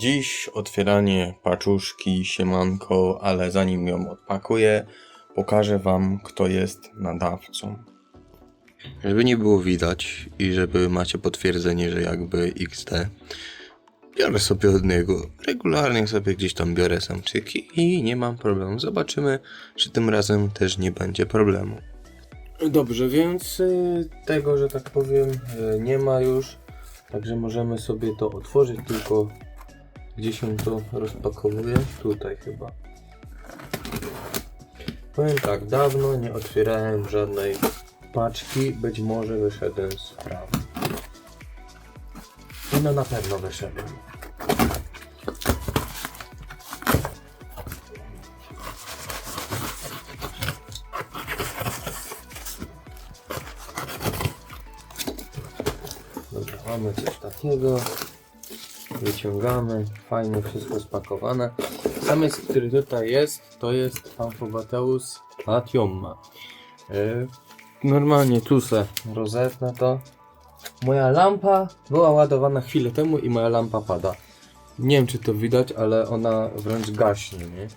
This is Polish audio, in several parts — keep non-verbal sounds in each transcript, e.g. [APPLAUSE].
Dziś otwieranie paczuszki, siemanko, ale zanim ją odpakuję, pokażę wam, kto jest nadawcą. Żeby nie było widać i żeby macie potwierdzenie, że jakby XD, biorę sobie od niego. Regularnie sobie gdzieś tam biorę samczyki i nie mam problemu. Zobaczymy, czy tym razem też nie będzie problemu. Dobrze, więc y, tego, że tak powiem, y, nie ma już. Także możemy sobie to otworzyć, tylko gdzie się to rozpakowuje? Tutaj chyba. Powiem tak, dawno nie otwierałem żadnej paczki, być może wyszedłem z prawa. No na pewno wyszedłem. Dobra, mamy coś takiego. Wyciągamy, fajnie wszystko spakowane. Samiec, który tutaj jest, to jest Amphobateus latiomma. Yy, normalnie tu se rozetnę to. Moja lampa była ładowana chwilę temu i moja lampa pada. Nie wiem czy to widać, ale ona wręcz gaśnie, nie?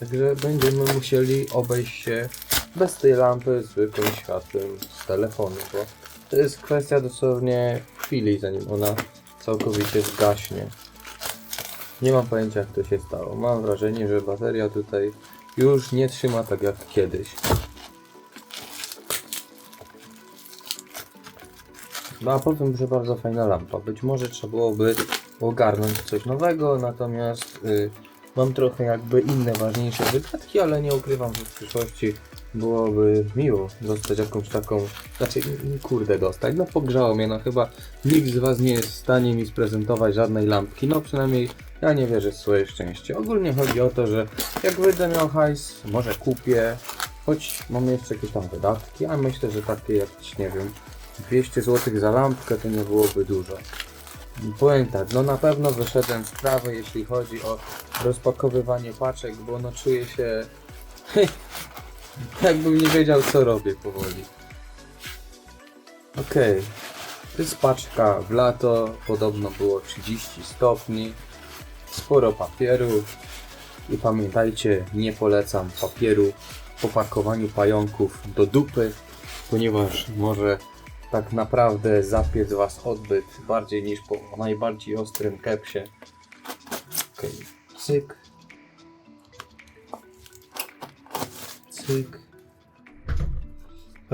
Także będziemy musieli obejść się bez tej lampy zwykłym światłem z telefonu, bo to jest kwestia dosłownie chwili, zanim ona całkowicie zgaśnie. Nie mam pojęcia jak to się stało. Mam wrażenie, że bateria tutaj już nie trzyma tak jak kiedyś. No a powiem, że bardzo fajna lampa. Być może trzeba byłoby ogarnąć coś nowego, natomiast y, mam trochę jakby inne ważniejsze wydatki, ale nie ukrywam, że w przyszłości byłoby miło dostać jakąś taką, znaczy kurde dostać, no pogrzało mnie, no chyba nikt z Was nie jest w stanie mi sprezentować żadnej lampki, no przynajmniej ja nie wierzę w swoje szczęście. Ogólnie chodzi o to, że jak będę miał hajs, może kupię, choć mam jeszcze jakieś tam wydatki, a myślę, że takie jakieś, nie wiem, 200 zł za lampkę to nie byłoby dużo. Powiem tak, no na pewno wyszedłem z prawy, jeśli chodzi o rozpakowywanie paczek, bo no czuję się [LAUGHS] jakbym nie wiedział co robię powoli. Okej, to jest paczka w lato, podobno było 30 stopni, sporo papieru i pamiętajcie, nie polecam papieru po pakowaniu pająków do dupy, ponieważ może tak naprawdę zapiec was odbyt bardziej niż po najbardziej ostrym kepsie. Okej, cyk. Cyk.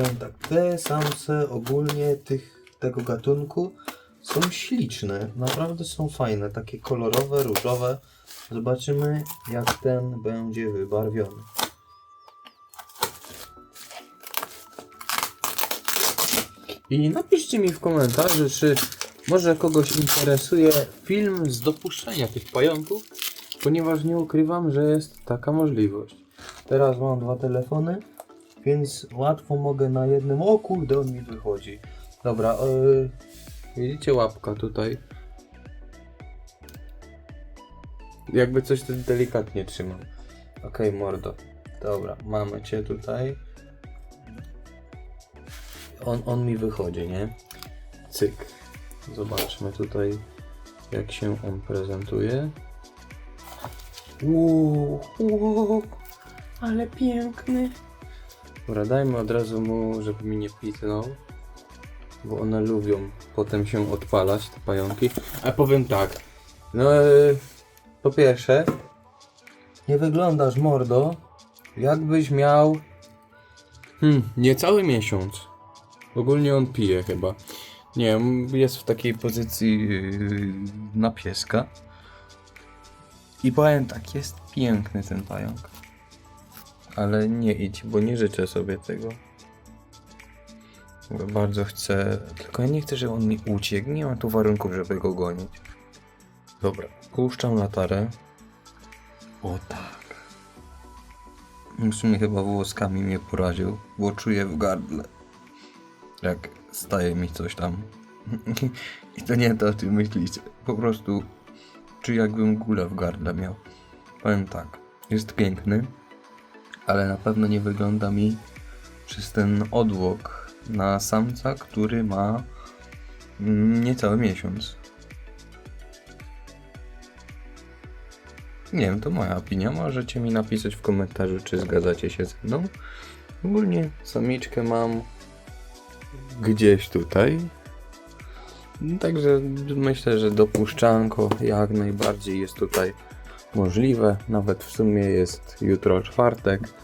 Powiem tak, te samce ogólnie tych, tego gatunku są śliczne, naprawdę są fajne, takie kolorowe, różowe. Zobaczymy jak ten będzie wybarwiony. I napiszcie mi w komentarzu, czy może kogoś interesuje film z dopuszczenia tych pająków, ponieważ nie ukrywam, że jest taka możliwość. Teraz mam dwa telefony, więc łatwo mogę na jednym. O kurde, on mi wychodzi. Dobra, yy, widzicie łapka tutaj. Jakby coś to delikatnie trzymam. Okej, mordo. Dobra, mamy cię tutaj. On, on mi wychodzi, nie? Cyk. Zobaczmy tutaj, jak się on prezentuje. Uuu, uuu, ale piękny. Dobra, dajmy od razu mu, żeby mi nie pitnął. Bo one lubią potem się odpalać, te pająki. A powiem tak. No, yy, po pierwsze, nie wyglądasz mordo, jakbyś miał. Hmm, niecały miesiąc. Ogólnie on pije chyba. Nie wiem, jest w takiej pozycji yy, na pieska. I powiem tak, jest piękny ten pająk. Ale nie idź, bo nie życzę sobie tego. Bo Bardzo chcę, tylko ja nie chcę, żeby on mi uciekł. Nie mam tu warunków, żeby go gonić. Dobra, puszczam latarę. O tak. W sumie chyba włoskami mnie poraził, bo czuję w gardle. Jak staje mi coś tam. [LAUGHS] I to nie to, o czym myślicie. Po prostu czy jakbym gulę w gardle miał. Powiem tak, jest piękny, ale na pewno nie wygląda mi przez ten odłok na samca, który ma mm, niecały miesiąc. Nie wiem, to moja opinia. Możecie mi napisać w komentarzu, czy zgadzacie się ze mną. Ogólnie samiczkę mam gdzieś tutaj. Także myślę, że dopuszczanko jak najbardziej jest tutaj możliwe. Nawet w sumie jest jutro czwartek,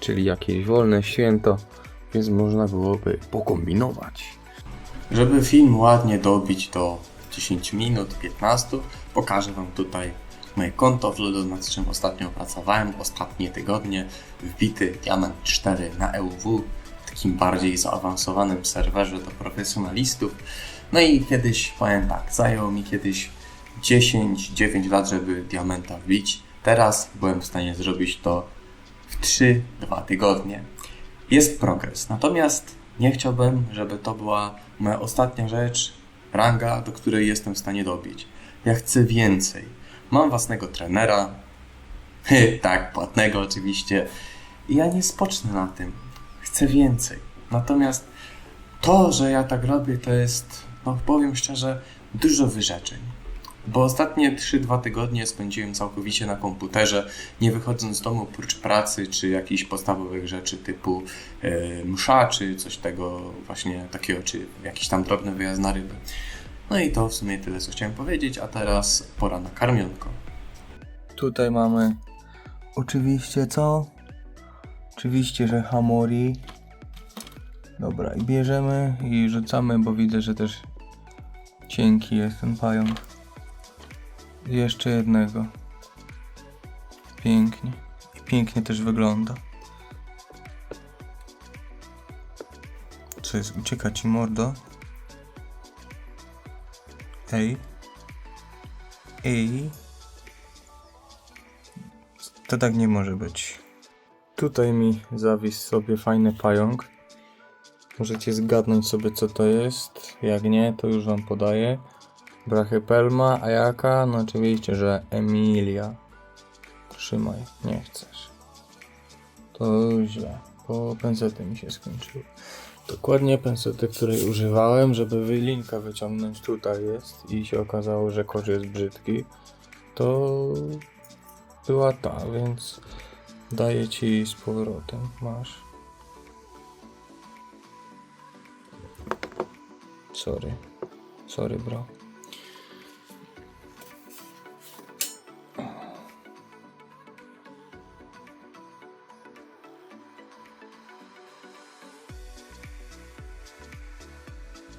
czyli jakieś wolne święto, więc można byłoby pokombinować. Żeby film ładnie dobić do 10 minut, 15, pokażę Wam tutaj moje konto w LoL, nad czym ostatnio pracowałem, ostatnie tygodnie, wbity Diamant 4 na EUW, takim bardziej zaawansowanym serwerze do profesjonalistów. No i kiedyś, powiem tak, zajęło mi kiedyś 10-9 lat, żeby diamenta wbić. Teraz byłem w stanie zrobić to w 3-2 tygodnie. Jest progres, natomiast nie chciałbym, żeby to była moja ostatnia rzecz, ranga, do której jestem w stanie dobić. Ja chcę więcej. Mam własnego trenera, [LAUGHS] tak, płatnego oczywiście, i ja nie spocznę na tym. Chcę więcej. Natomiast to, że ja tak robię, to jest, no powiem szczerze, dużo wyrzeczeń. Bo ostatnie 3-2 tygodnie spędziłem całkowicie na komputerze, nie wychodząc z domu oprócz pracy czy jakichś podstawowych rzeczy typu e, msza, czy coś tego właśnie takiego, czy jakiś tam drobny wyjazd na ryby. No i to w sumie tyle, co chciałem powiedzieć, a teraz pora na karmionko. Tutaj mamy oczywiście co? Oczywiście, że Hamori. Dobra, i bierzemy i rzucamy, bo widzę, że też cienki jest ten pająk. Jeszcze jednego. Pięknie. I pięknie też wygląda. Co jest? Ucieka ci mordo? Ej. Ej. To tak nie może być. Tutaj mi zawisł sobie fajny pająk. Możecie zgadnąć sobie co to jest. Jak nie, to już wam podaję. Brachypelma, a jaka? No oczywiście, że Emilia. Trzymaj, nie chcesz. To źle, bo pensety mi się skończyły. Dokładnie pensety, której używałem, żeby wylinka wyciągnąć tutaj jest i się okazało, że kosz jest brzydki, to była ta, więc daję ci z powrotem. Masz. Sorry. Sorry, bro.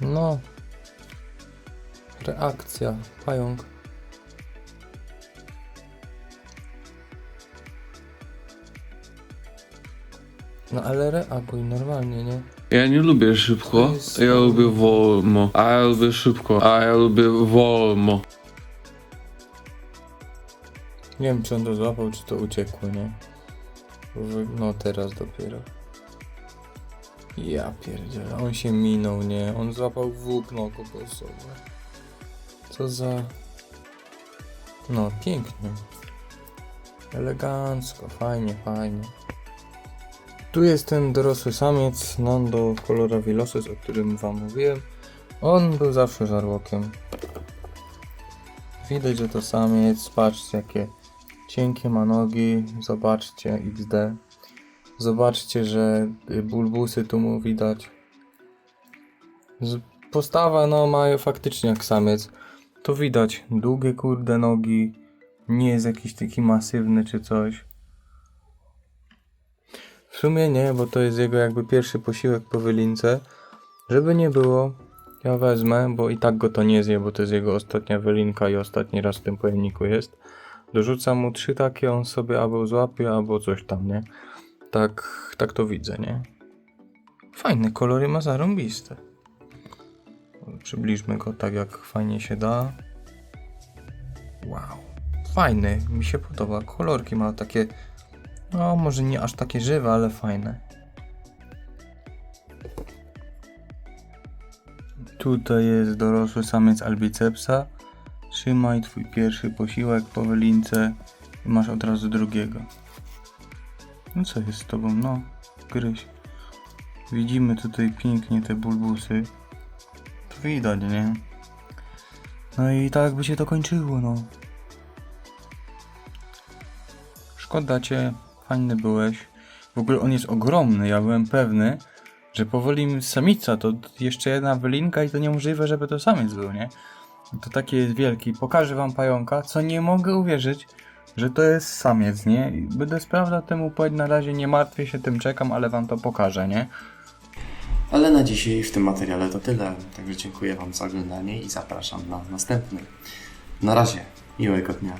No. Reakcja. Pająk. No ale reaguj normalnie, nie? Ja nie lubię szybko, jest- ja lubię wolno, a ja lubię szybko, a ja lubię wolno. Nie wiem, czy on to złapał, czy to uciekło, nie? No teraz dopiero. Ja pierdzielę, on się minął, nie? On złapał włókno kokosowe. Co za... No, pięknie. Elegancko, fajnie, fajnie. Tu jest ten dorosły samiec Nando kolorowy Losses, o którym wam mówiłem. On był zawsze żarłokiem. Widać, że to samiec. Patrzcie, jakie cienkie ma nogi. Zobaczcie XD. Zobaczcie, że y, bulbusy tu mu widać. Postawa, no, mają faktycznie jak samiec. To widać. Długie, kurde nogi. Nie jest jakiś taki masywny czy coś. W sumie nie, bo to jest jego jakby pierwszy posiłek po wylince. Żeby nie było, ja wezmę, bo i tak go to nie zje, bo to jest jego ostatnia wylinka i ostatni raz w tym pojemniku jest. Dorzucam mu trzy takie, on sobie albo złapie, albo coś tam, nie? Tak, tak to widzę, nie? Fajne kolory ma zarąbiste. Przybliżmy go tak jak fajnie się da. Wow. Fajny, mi się podoba. Kolorki ma takie, no może nie aż takie żywe, ale fajne. Tutaj jest dorosły samiec albicepsa. Trzymaj twój pierwszy posiłek po wylince i masz od razu drugiego. No co jest z tobą? No, gryź. Widzimy tutaj pięknie te bulbusy. To widać, nie? No i tak by się to kończyło, no. szkoda cię, fajny byłeś. W ogóle on jest ogromny, ja byłem pewny, że powoli samica to jeszcze jedna wylinka i to niemożliwe, żeby to samiec był, nie? To taki jest wielki. Pokażę wam pająka, co nie mogę uwierzyć, że to jest samiec, nie? Będę sprawdzał temu płeć na razie, nie martwię się tym, czekam, ale wam to pokażę, nie? Ale na dzisiaj w tym materiale to tyle. Także dziękuję Wam za oglądanie i zapraszam na następny. Na razie, miłego dnia.